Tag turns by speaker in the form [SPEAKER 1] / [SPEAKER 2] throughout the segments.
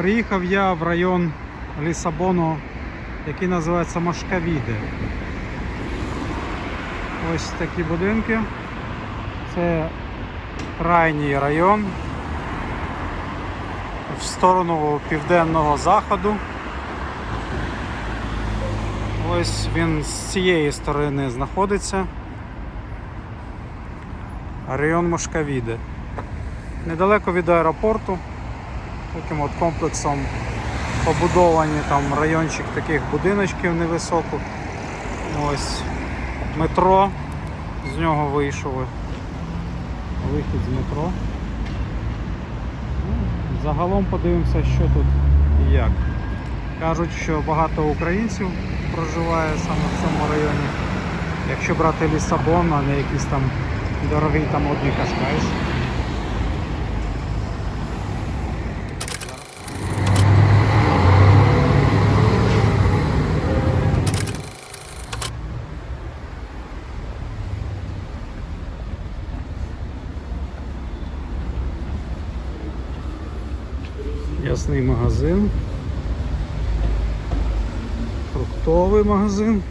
[SPEAKER 1] Приїхав я в район Лісабону, який називається Машкавіде. Ось такі будинки. Це крайній район в сторону південного заходу. Ось він з цієї сторони знаходиться. Район Мошкавіде. Недалеко від аеропорту. Таким от комплексом побудовані там райончик таких будиночків невисоко. Ось метро. З нього вийшов вихід з метро. Ну, Загалом подивимося, що тут і як. Кажуть, що багато українців проживає саме в цьому районі. Якщо брати Лісабон, а не якийсь там дорогий там одні Кашкайш. Ясний магазин. Фруктовий магазин.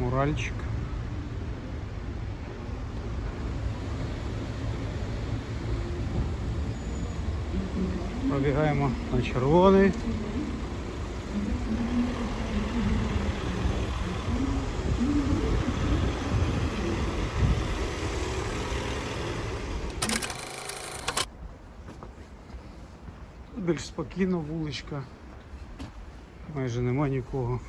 [SPEAKER 1] Муральчик. Пробігаємо на червоний. Більш спокійно вуличка. Майже нема нікого.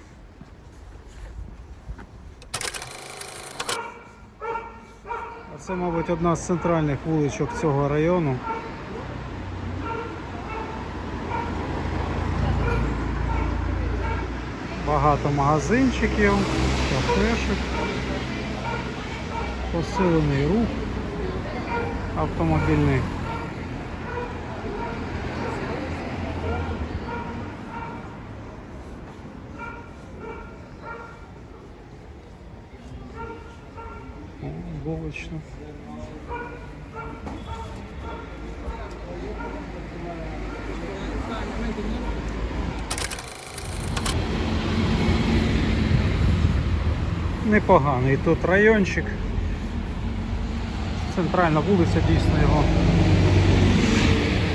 [SPEAKER 1] А це, мабуть, одна з центральних вуличок цього району. Багато магазинчиків, кафешек, посилений рух автомобільний. О, булочно. Непоганий тут райончик. Центральна вулиця дійсно його.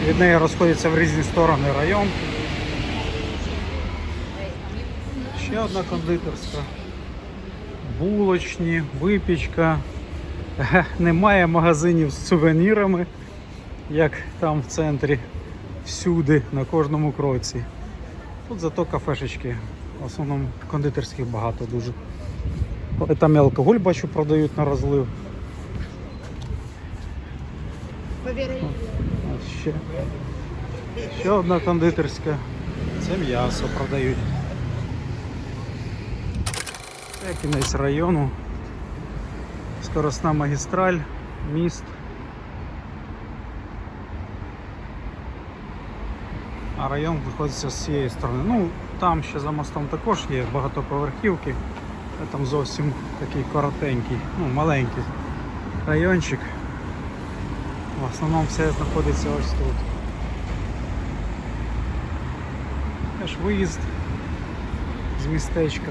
[SPEAKER 1] Від неї розходиться в різні сторони район. Ще одна кондитерська. Булочні, випічка. Немає магазинів з сувенірами, як там в центрі, всюди, на кожному кроці. Тут зато кафешечки. В основному кондитерських багато дуже. Але Там і алкоголь бачу продають на розлив. Ось ще. ще одна кондитерська. Це м'ясо продають. Це кінець району. Скоросна магістраль, міст. А район знаходиться з цієї сторони. Ну, там ще за мостом також є багатоповерхівки. Там зовсім такий коротенький, ну, маленький райончик. В основному все знаходиться ось тут. Теж виїзд з містечка.